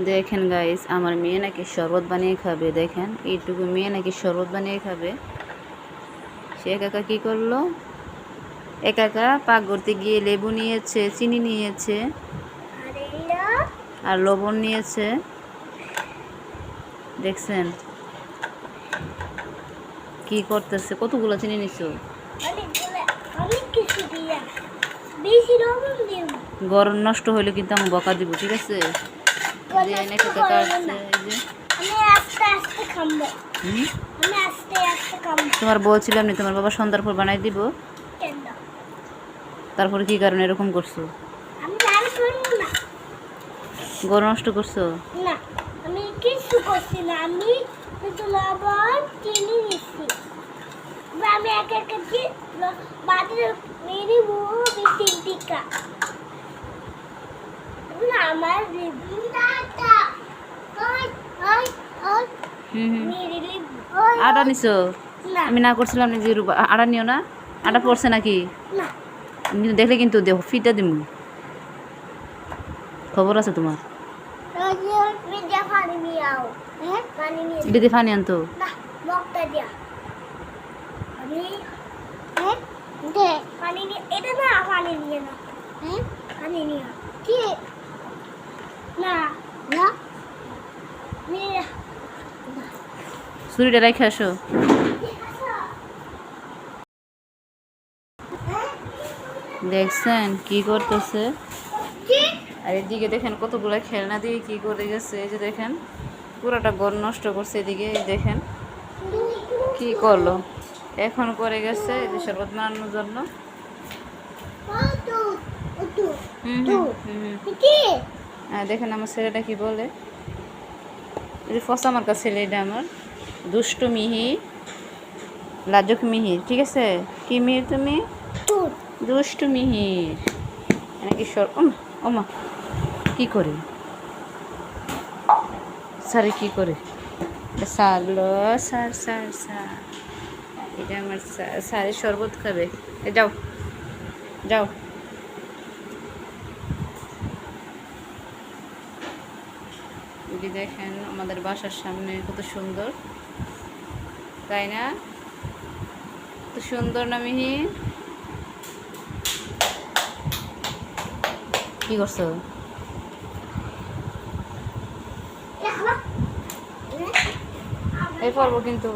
দেখেন গাইস আমার মেয়ে নাকি শরবত বানিয়ে খাবে, দেখেন। এইটুকু মেয়ে নাকি শরবত বানিয়ে খাবে। সে একা একা কী করল? একা একা পাক করতে গিয়ে লেবু নিয়েছে, চিনি নিয়েছে, আর লবণ নিয়েছে। দেখছেন? কি করতেছে? কতগুলো চিনি নিছো? গরম নষ্ট হইলে কিন্তু আমি বকা দিব, ঠিক আছে? এনে খেতে কাটছে আমি আস্তে আস্তে খাব আমি আস্তে আস্তে খাব তোমার বলছিলাম নি তোমার বাবা সন্ধ্যার পর বানাই দিব। তারপরে কি কারণে এরকম করছ? আমি গরম নষ্ট করছ? না আমি কিছু করছি না। আমি লবণ চিনি দিচ্ছি। আমি এক এক মেরে তিন টিকা আমার লেবু আটা নিছো? আমি না করছিলাম যে আটা নিও না? আটা পড়ছে নাকি? কিন্তু দেখলে কিন্তু দেহ ফিটা দিম খবর আছে তোমার? নিয়ে আও। হ্যাঁ? ফানি আনতো? না মগটা দিয়া আমি হ্যাঁ দে পানি নিয়ে এটা না পানি নিয়ে না হ্যাঁ পানি নিয়ে আও। কি না না নিয়ে ছুরিটা রেখে আসো। দেখছেন কি করতেছে? আর এদিকে দেখেন কতগুলো খেলনা দিয়ে কি করে গেছে এই যে দেখেন পুরোটা ঘর নষ্ট করছে এদিকে দেখেন কি করল? এখন করে গেছে এই যে শরবত বানানোর জন্য। হ্যাঁ দেখেন আমার ছেলেটা কি বলে? এই যে ফসা মার্কা ছেলে এটা আমার। দুষ্টু মিহি লাজুক মিহির ঠিক আছে? কি মিহির তুমি? দুষ্টু মিহির নাকি সর ওমা ওমা কি করে? স্যারে কি করে? সারলো স্যার স্যার স্যার এটা আমার স্যার স্যারের শরবত খাবে। এ যাও। যাও। এই দেখেন আমাদের বাসার সামনে কত সুন্দর। তাই না? কত সুন্দর না মিহির কি করছ? এই পর্ব কিন্তু।